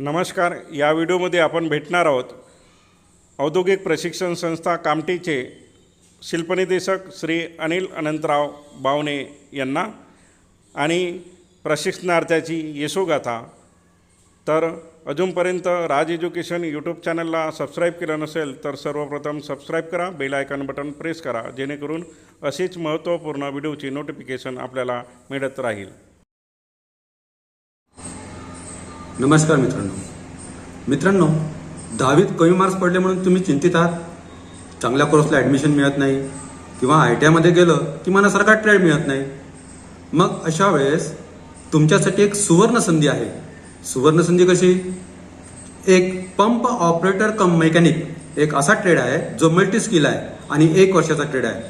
नमस्कार या व्हिडिओमध्ये आपण भेटणार आहोत औद्योगिक प्रशिक्षण संस्था कामटीचे शिल्पनिदेशक श्री अनिल अनंतराव बावणे यांना आणि प्रशिक्षणार्थ्याची यशोगाथा तर अजूनपर्यंत राज एज्युकेशन यूट्यूब चॅनलला सबस्क्राईब केलं नसेल तर सर्वप्रथम सबस्क्राईब करा बेल आयकॉन बटन प्रेस करा जेणेकरून अशीच महत्त्वपूर्ण व्हिडिओची नोटिफिकेशन आपल्याला मिळत राहील. नमस्कार मित्रांनो. मित्रांनो दहावीत कमी मार्क्स पडले म्हणून तुम्ही चिंतित आहात? चांगल्या कोर्सला ॲडमिशन मिळत नाही किंवा आय टी आयमध्ये गेलं की मनासारखा ट्रेड मिळत नाही. मग अशा वेळेस तुमच्यासाठी एक सुवर्ण संधी आहे. सुवर्ण संधी कशी? एक पंप ऑपरेटर कम मेकॅनिक एक असा ट्रेड आहे जो मल्टी स्किल आहे आणि एक वर्षाचा ट्रेड आहे.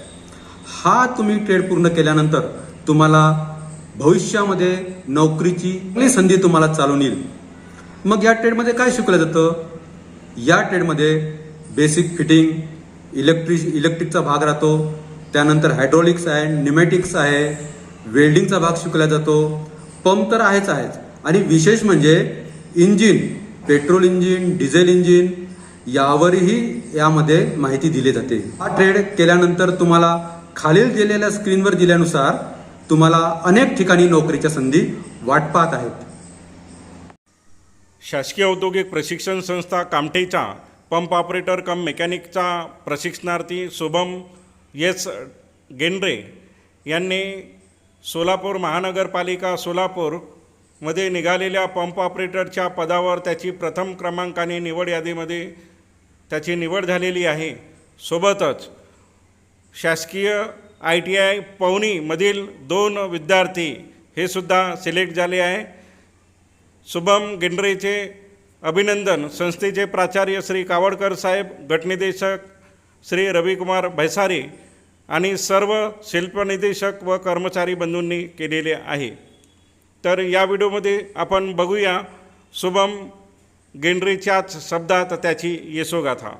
हा तुम्ही ट्रेड पूर्ण केल्यानंतर तुम्हाला भविष्यामध्ये नोकरीची चांगली संधी तुम्हाला चालून येईल? मग या ट्रेडमध्ये काय शिकवलं जातं? या ट्रेडमध्ये बेसिक फिटिंग इलेक्ट्रिक इलेक्ट्रिकचा भाग राहतो. त्यानंतर हायड्रॉलिक्स आहे निमॅटिक्स आहे वेल्डिंगचा भाग शिकवला जातो. पंप तर आहेच आहेच. आणि विशेष म्हणजे engine petrol engine diesel engine यावरही यामध्ये माहिती दिली जाते. हा ट्रेड केल्यानंतर तुम्हाला खालील दिलेल्या स्क्रीनवर दिल्यानुसार तुम्हाला अनेक ठिकाणी नोकरीच्या संधी वाट पाहत आहेत. शासकीय औद्योगिक प्रशिक्षण संस्था कामठीचा पंप ऑपरेटर कम मेकॅनिकचा प्रशिक्षणार्थी शुभम एस गेंड्रे यांनी सोलापूर महानगरपालिका सोलापूरमध्ये निघालेल्या पंप ऑपरेटरच्या पदावर त्याची प्रथम क्रमांकाने निवड यादीमध्ये त्याची निवड झालेली आहे. सोबतच शासकीय आय टी आय पवनीमधील दोन विद्यार्थी हे सुद्धा सिलेक्ट झाले आहे. शुभम गिंडरेचे अभिनंदन. संस्थेचे प्राचार्य श्री कावडकर साहेब गटनिदेशक श्री रविकुमार भैसारी आणि सर्व शिल्पनिदेशक व कर्मचारी बंधूंनी केलेले आहे. तर या व्हिडिओमध्ये आपण बघूया शुभम गेंड्रेच्याच शब्दात त्याची यशोगाथा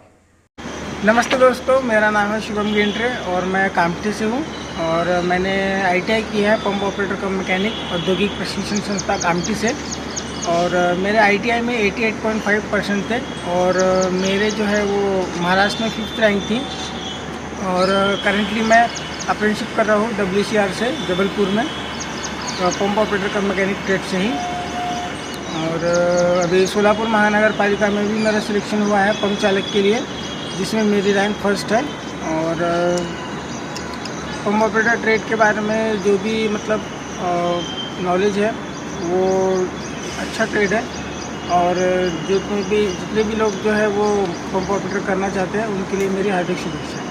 नमस्ते दोस्तों मेरा नाम है शुभम गेंड्रे और मैं कामटी से हूँ और मैंने आईटीआई की है पंप ऑपरेटर कम मैकेनिक औद्योगिक प्रशिक्षण संस्था कामटी से। और मेरे आईटीआई में 88.5 परसेंट थे और मेरे जो है वो महाराष्ट्र में फिफ्थ रैंक थी। और करंटली मैं अप्रेंटिसशिप कर रहा हूँ डब्ल्यू से जबलपुर में। पंप ऑपरेटर का मैकेनिक ट्रेड से ही। और अभी सोलापुर महानगर पालिका में भी मेरा सिलेक्शन हुआ है पंप चालक के लिए, जिसमें मेरी रैंक फ़र्स्ट है। और पंप ऑपरेटर ट्रेड के बारे में जो भी मतलब नॉलेज है, वो अच्छा ट्रेड है। और जितने भी जितने भी लोग जो है वो पंप ऑपरेटर करना चाहते हैं उनके लिए मेरी हार्दिक शुभेच्छा